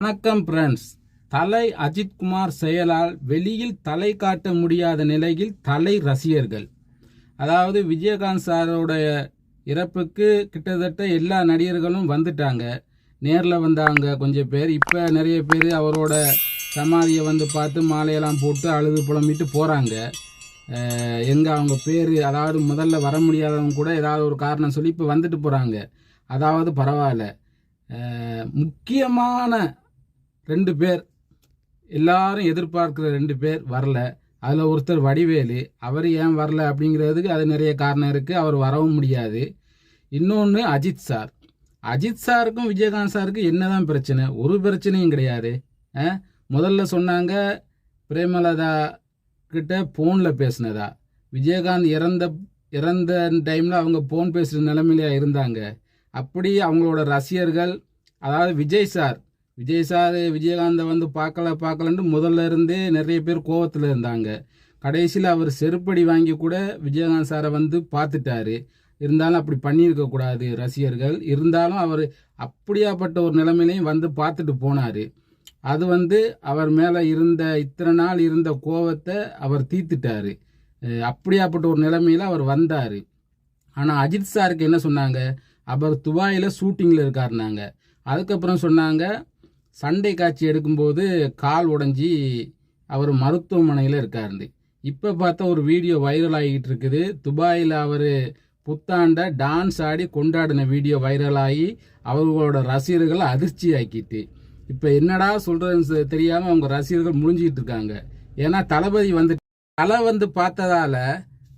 வணக்கம் ஃப்ரெண்ட்ஸ் தலை அஜித்குமார் செயலால் வெளியில் தலை காட்ட முடியாத நிலையில் தலை ரசிகர்கள். அதாவது விஜயகாந்த் சாரோடைய இறப்புக்கு கிட்டத்தட்ட எல்லா நடிகர்களும் வந்துட்டாங்க. நேரில் வந்தாங்க கொஞ்சம் பேர். இப்போ நிறைய பேர் அவரோட சமாதியை வந்து பார்த்து மாலையெல்லாம் போட்டு அழுது புலம்பிட்டு போகிறாங்க எங்கே அவங்க பேர் அதாவது முதல்ல வர முடியாதவங்க கூட ஏதாவது ஒரு காரணம் சொல்லி இப்போ வந்துட்டு போகிறாங்க அதாவது பரவாயில்ல. முக்கியமான ரெண்டு பேர் எல்லாரும் எதிர்பார்க்குற ரெண்டு பேர் வரல. அதில் ஒருத்தர் வடிவேலு அவர் ஏன் வரல அப்படிங்கிறதுக்கு அது நிறைய காரணம் இருக்குது அவர் வரவும் முடியாது. இன்னொன்று அஜித் சார். அஜித் சாருக்கும் விஜயகாந்த் சாருக்கும் என்னதான் பிரச்சனை? ஒரு பிரச்சனையும் கிடையாது. முதல்ல சொன்னாங்க பிரேமலதா கிட்ட ஃபோனில் பேசினதா. விஜயகாந்த் இறந்த இறந்த டைமில் அவங்க ஃபோன் பேசுகிற நிலைமையில இருந்தாங்க. அப்படி அவங்களோட ரசிகர்கள் அதாவது விஜய் சார் விஜய் சார் விஜயகாந்தை வந்து பார்க்கல பார்க்கலன்ட்டு முதல்ல இருந்தே நிறைய பேர் கோவத்தில் இருந்தாங்க. கடைசியில் அவர் செருப்படி வாங்கி கூட விஜயகாந்த் சாரை வந்து பார்த்துட்டாரு. இருந்தாலும் அப்படி பண்ணியிருக்கக்கூடாது ரசிகர்கள். இருந்தாலும் அவர் அப்படியாப்பட்ட ஒரு நிலைமையிலையும் வந்து பார்த்துட்டு போனார். அது வந்து அவர் மேலே இருந்த இத்தனை நாள் இருந்த கோவத்தை அவர் தீர்த்துட்டாரு. அப்படியாப்பட்ட ஒரு நிலைமையில் அவர் வந்தார். ஆனால் அஜித் சாருக்கு என்ன சொன்னாங்க? அவர் துபாயில் ஷூட்டிங்கில் இருக்காருனாங்க அதுக்கப்புறம் சொன்னாங்க சண்டை காட்சி எடுக்கும்போது கால் உடைஞ்சி அவர் மருத்துவமனையில் இருக்காருந்து. இப்போ பார்த்தா ஒரு வீடியோ வைரல் ஆகிட்டு இருக்குது. துபாயில் அவர் புத்தாண்டை டான்ஸ் ஆடி கொண்டாடின வீடியோ வைரல் ஆகி அவர்களோட ரசிகர்களை அதிர்ச்சி ஆக்கிட்டு. இப்போ என்னடா சொல்கிறதுன்னு தெரியாமல் அவங்க ரசிகர்கள் முடிஞ்சிக்கிட்டு இருக்காங்க. ஏன்னா தளபதி வந்து தலை வந்து பார்த்ததால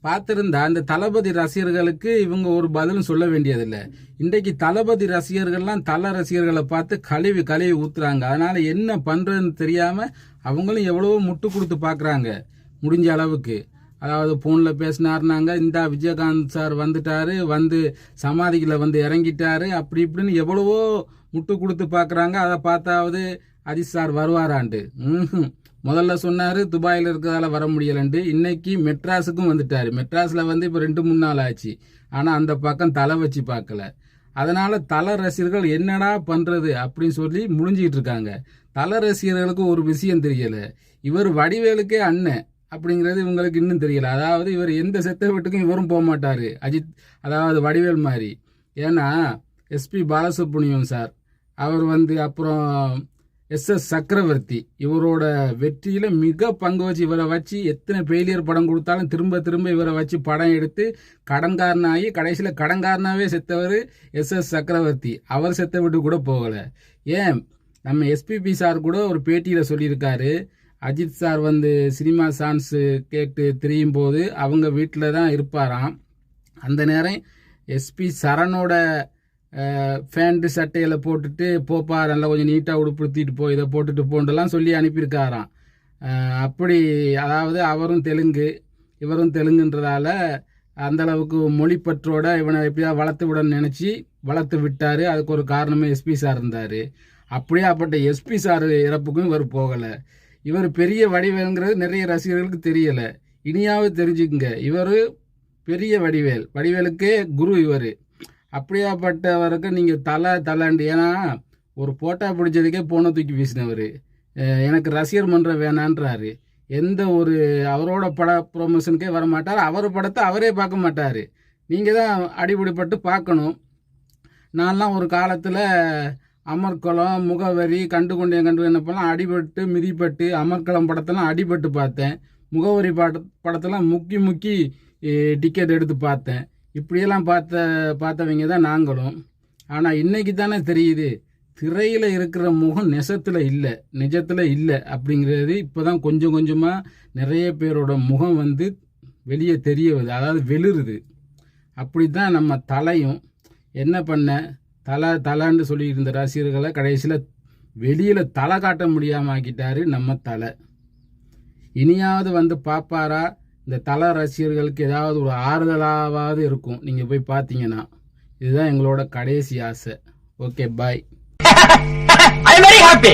பார்த்துருந்தா அந்த தளபதி ரசிகர்களுக்கு இவங்க ஒரு பதிலும் சொல்ல வேண்டியதில்லை. இன்றைக்கு தளபதி ரசிகர்கள்லாம் தல ரசிகர்களை பார்த்து கழுவி கழுவி ஊத்துறாங்க. அதனால என்ன பண்றதுன்னு தெரியாம அவங்களும் எவ்வளவோ முட்டு கொடுத்து பார்க்குறாங்க. முடிஞ்ச அளவுக்கு. அதாவது ஃபோனில் பேசினாருனாங்க இந்த விஜயகாந்த் சார் வந்துட்டாரு வந்து சமாதிகளை வந்து இறங்கிட்டாரு அப்படி இப்படின்னு எவ்வளவோ முட்டு கொடுத்து பார்க்குறாங்க. அதை பார்த்தாவது அஜித் சார் வருவாரான்ட்டு முதல்ல சொன்னார் துபாயில் இருக்கிறதால வர முடியலன்ட்டு இன்னைக்கு மெட்ராஸுக்கும் வந்துட்டாரு. மெட்ராஸில் வந்து இப்போ ரெண்டு மூணு நாள் ஆச்சு. ஆனால் அந்த பக்கம் தலை வச்சு பார்க்கல. அதனால தலை ரசிகர்கள் என்னடா பண்ணுறது அப்படின்னு சொல்லி முடிஞ்சிக்கிட்டு இருக்காங்க. தலை ரசிகர்களுக்கு ஒரு விஷயம் தெரியலை. இவர் வடிவேலுக்கே அண்ணன் அப்படிங்கிறது இவங்களுக்கு இன்னும் தெரியல. அதாவது இவர் எந்த செத்த வீட்டுக்கும் இவரும் போக மாட்டார். அஜித் அதாவது வடிவேல் மாதிரி. ஏன்னா எஸ்பி பாலசுப்ரமணியம் சார். அவர் வந்து அப்புறம் எஸ் எஸ் சக்கரவர்த்தி இவரோட வெற்றியில மிக பங்கு வச்சு இவரை வச்சு எத்தனை ஃபெயிலியர் படம் கொடுத்தாலும் திரும்ப திரும்ப இவரை வச்சு படம் எடுத்து கடன்காரனாகி கடைசியில் கடன்காரனாகவே செத்தவர் எஸ் எஸ் சக்கரவர்த்தி. அவர் செத்த விட்டு கூட போகலை. ஏன்? நம்ம எஸ்பிபி சார் கூட ஒரு பேட்டியில் சொல்லியிருக்காரு. அஜித் சார் வந்து சினிமா சான்ஸ் கேட்டு திரியும் போது அவங்க வீட்டில் தான் இருப்பாராம். அந்த நேரம் எஸ்பி சரணோட ஃபேண்ட்டு சட்டையில் போட்டுட்டு போப்பா நல்லா கொஞ்சம் நீட்டாக உடுப்படுத்திட்டு போ இதை போட்டுட்டு போன்றெல்லாம் சொல்லி அனுப்பியிருக்காராம். அப்படி அதாவது அவரும் தெலுங்கு இவரும் தெலுங்குன்றதால அந்த அளவுக்கு மொழிப்பற்றோட இவனை எப்படியாவது வளர்த்து விடணும்னு நினச்சி வளர்த்து விட்டார். அதுக்கு ஒரு காரணமே எஸ்பி சார் இருந்தார். அப்படியே அப்பட்ட எஸ்பி சார் இறப்புக்கும் இவர் போகலை. இவர் பெரிய வடிவேலுங்கிறது நிறைய ரசிகர்களுக்கு தெரியலை. இனியாவது தெரிஞ்சுக்குங்க. இவர் பெரிய வடிவேல். வடிவேலுக்கே குரு இவர். அப்படியாப்பட்டவருக்கு நீங்கள் தலை தலைண்டு. ஏன்னா ஒரு போட்டா பிடிச்சதுக்கே போனை தூக்கி வீசினவர். எனக்கு ரசிகர் மன்றம் வேணான்றாரு. எந்த ஒரு அவரோட பட ப்ரொமோஷனுக்கே வர மாட்டார் அவர் படத்தை அவரே பார்க்க மாட்டார். நீங்கள் தான் அடிபடிப்பட்டு பார்க்கணும். நான்லாம் ஒரு காலத்தில் அமர்க்களம் முகவரி கண்டு கொண்டேன் கண்டு என்னப்பெல்லாம் அடிபட்டு மிதிப்பட்டு அமர்க்களம் படத்தெல்லாம் அடிபட்டு பார்த்தேன். முகவரி பட படத்தெல்லாம் முக்கி முக்கி டிக்கெட் எடுத்து பார்த்தேன். இப்படியெல்லாம் பார்த்த பார்த்தவங்க தான் நாங்களும். ஆனால் இன்னைக்கு தானே தெரியுது திரையில் இருக்கிற முகம் நெசத்தில் இல்லை நிஜத்தில் இல்லை அப்படிங்கிறது இப்போ தான் கொஞ்சம் கொஞ்சமாக நிறைய பேரோட முகம் வந்து வெளியே தெரிய வருது அதாவது வெளிருது. அப்படி தான் நம்ம தலையும் என்ன பண்ண தலை தலைன்னு சொல்லி இருந்த ரசிகர்களை கடைசியில் வெளியில் தலை காட்ட முடியாமல் ஆக்கிட்டாரு நம்ம தலை. இனியாவது வந்து பார்ப்பாரா இந்த தல ரசிகர்களுக்கு ஏதாவது ஒரு ஆறுதலாவது இருக்கும். நீங்கள் போய் பார்த்தீங்கன்னா இதுதான் எங்களோட கடைசி ஆசை. Okay bye I very happy